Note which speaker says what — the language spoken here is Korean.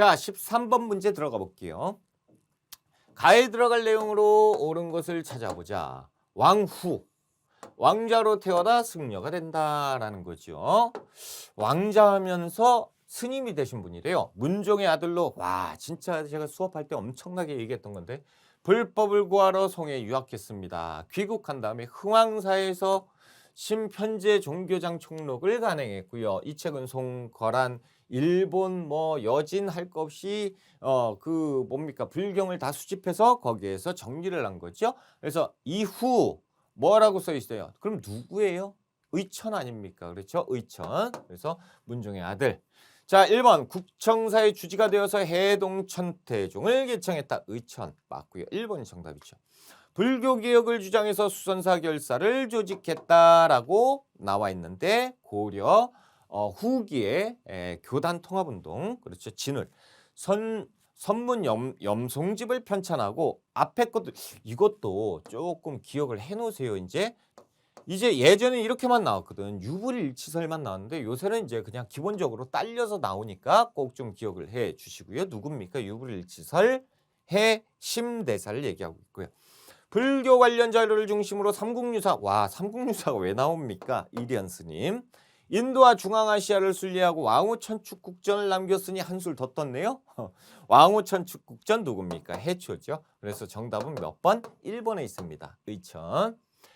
Speaker 1: 자, 13번 문제 들어가 볼게요. 가에 들어갈 내용으로 옳은 것을 찾아보자. 왕후. 왕자로 태어나 승려가 된다라는 거죠. 왕자하면서 스님이 되신 분이래요. 문종의 아들로 와 진짜 제가 수업할 때 엄청나게 얘기했던 건데 불법을 구하러 송에 유학했습니다. 귀국한 다음에 흥왕사에서 심편제 종교장 총록을 간행했고요. 이 책은 송거란 일본 뭐 여진 할 것 없이 어 그 뭡니까 불경을 다 수집해서 거기에서 정리를 한 거죠. 그래서 이후 뭐라고 써 있어요? 그럼 누구예요? 의천 아닙니까? 그렇죠? 의천. 그래서 문종의 아들. 자, 1번 국청사의 주지가 되어서 해동천태종을 개청했다. 의천 맞고요. 1번이 정답이죠. 불교 개혁을 주장해서 수선사 결사를 조직했다라고 나와 있는데 고려 어, 후기에 에, 교단 통합운동 그렇죠 진을 선 선문 염, 염송집을 편찬하고 앞에 것도 이것도 조금 기억을 해놓으세요 이제 이제 예전에 이렇게만 나왔거든. 유불일치설만 나왔는데 요새는 이제 그냥 기본적으로 딸려서 나오니까 꼭 좀 기억을 해 주시고요. 누굽니까? 유불일치설 해 심대사를 얘기하고 있고요. 불교 관련 자료를 중심으로 삼국유사 와 삼국유사가 왜 나옵니까? 이리안 스님. 인도와 중앙아시아를 순리하고 왕후천축국전을 남겼으니 한술 더 떴네요. 왕후천축국전 누굽니까? 해초죠. 그래서 정답은 몇 번? 1번에 있습니다. 의천